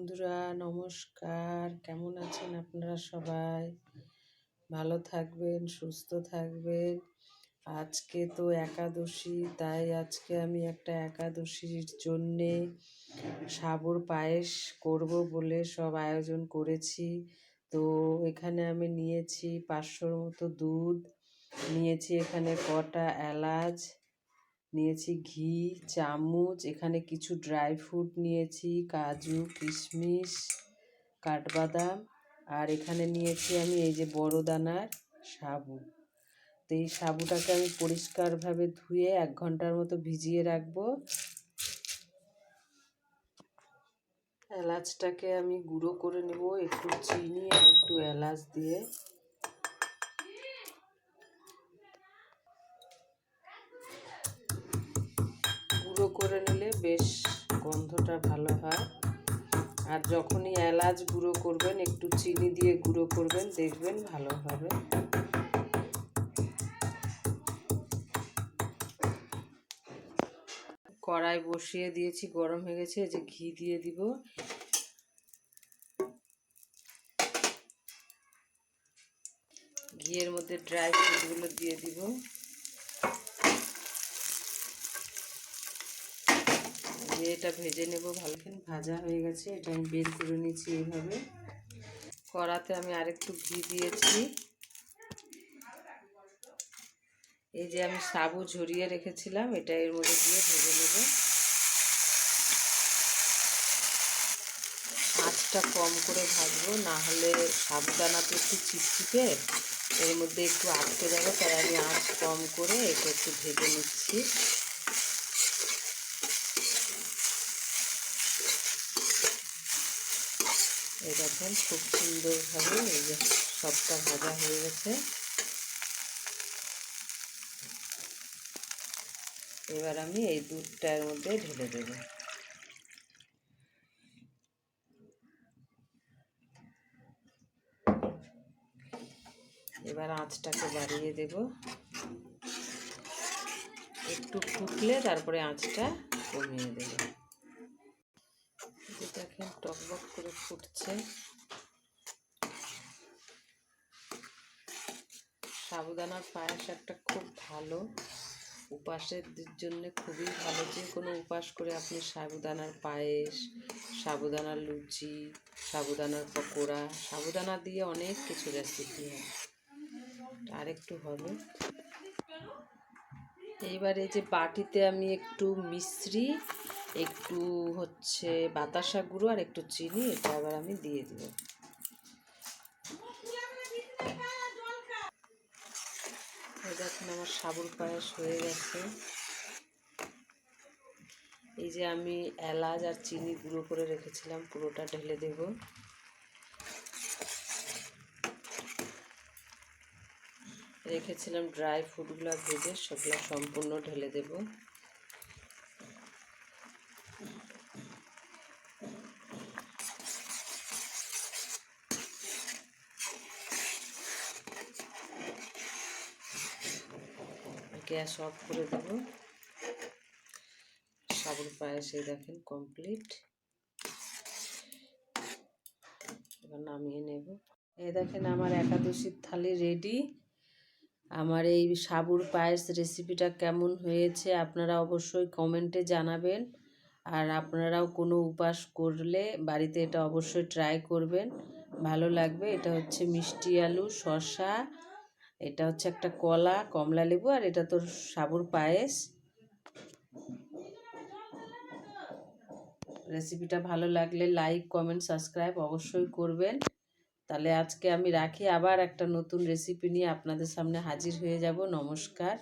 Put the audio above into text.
বন্ধুরা, নমস্কার। কেমন আছেন আপনারা সবাই? ভালো থাকবেন, সুস্থ থাকবেন। আজকে তো একাদশী, তাই আজকে আমি একটা একাদশীর জন্যে সাবুর পায়েস করব বলে সব আয়োজন করেছি। তো এখানে আমি নিয়েছি পাঁচশোর মতো দুধ, নিয়েছি এখানে কটা এলাচ নিয়েছি ঘি, চামচ, এখানে কিছু ড্রাই ফ্রুট নিয়েছি, কাজু, কিশমিশ, কাঠবাদাম, আর এখানে নিয়েছি আমি এই যে বড় দানার সাবু। তো এই সাবুটাকে আমি পরিষ্কারভাবে ধুয়ে এক ঘণ্টার মতো ভিজিয়ে রাখব। এলাচটাকে আমি গুঁড়ো করে নেব, একটু চিনি আর একটু এলাচ দিয়ে। গুঁড়ো করে নিলে বেশ গন্ধটা ভালো হয়। আর যখনই এলাচ গুঁড়ো করবেন, একটু চিনি দিয়ে গুঁড়ো করবেন, দেখবেন ভালো হবে। কড়াই বসিয়ে দিয়েছি, গরম হয়ে গেছে যে ঘি দিয়ে দিব। ঘিয়ের মধ্যে ড্রাই ফ্রুটগুলো দিয়ে দিব দিয়ে এটা ভেজে নেব ভালো ভাজা হয়ে গেছে, এটা আমি বের করে নিচ্ছি এইভাবে। কড়াতে আমি আরেকটু ঘি দিয়েছি। এই যে আমি সাবু ঝরিয়ে রেখেছিলাম, এটা এর মধ্যে দিয়ে ভেজে নেব। আঁচটা কম করে ভাজবো, না হলে সাবুদানা তো একটু চিপচিপে, এর মধ্যে একটু আটকে যাবে, তাই আমি আঁচ কম করে এটা একটু ভেজে নিচ্ছি। এই দেখেন খুব সুন্দরভাবে এই যে সবটা ভাজা হয়ে গেছে। এবার আমি এই দুধটার মধ্যে ঢেলে দেব। এবার আঁচটাকে বাড়িয়ে দেব। একটু ফুটলে তারপরে আঁচটা কমিয়ে দেব। দেখেন টকবক করে ফুটছে। সাবুদানার পায়েস একটা খুব ভালো। উপাসের জন্য খুবই ভালো। যে কোনো উপাস করে আপনি সাবুদানার পায়েস, সাবুদানার লুচি, সাবুদানার পকোড়া, সাবুদানা দিয়ে অনেক কিছু রেসিপি হয়। আরেকটু হবে। এইবার এই যে বাটিতে আমি একটু মিশ্রি একটু হচ্ছে বাতাসা গুঁড়ো আর একটু চিনি, এটা আবার আমি দিয়ে দিব। দেখুন আমার সাবুর পায়েস হয়ে গেছে। এই যে আমি এলাচ আর চিনি গুঁড়ো করে রেখেছিলাম, পুরোটা ঢেলে দেব। রেখেছিলাম ড্রাই ফ্রুটগুলো ভেজে, সবগুলো সম্পূর্ণ ঢেলে দেব। গ্যাস অফ করে দেব। সাবুর পায়েসে দেখেন কমপ্লিট এবার নামিয়ে নেব। এই দেখেন আমার একাদশীর থালি রেডি আমার এই সাবুর পায়েস রেসিপিটা কেমন হয়েছে আপনারা অবশ্যই কমেন্টে জানাবেন। আর আপনারাও কোনো উপাস করলে বাড়িতে এটা অবশ্যই ট্রাই করবেন। ভালো লাগবে। এটা হচ্ছে মিষ্টি আলু, শসা এটা হচ্ছে একটা কলা, কমলা লেবু আর এটা তোর সাবুর পায়েস। রেসিপিটা ভালো লাগলে লাইক কমেন্ট সাবস্ক্রাইব অবশ্যই করবেন। তাহলে আজকে আমি রাখি। আবার একটা নতুন রেসিপি নিয়ে আপনাদের সামনে হাজির হয়ে যাব। নমস্কার।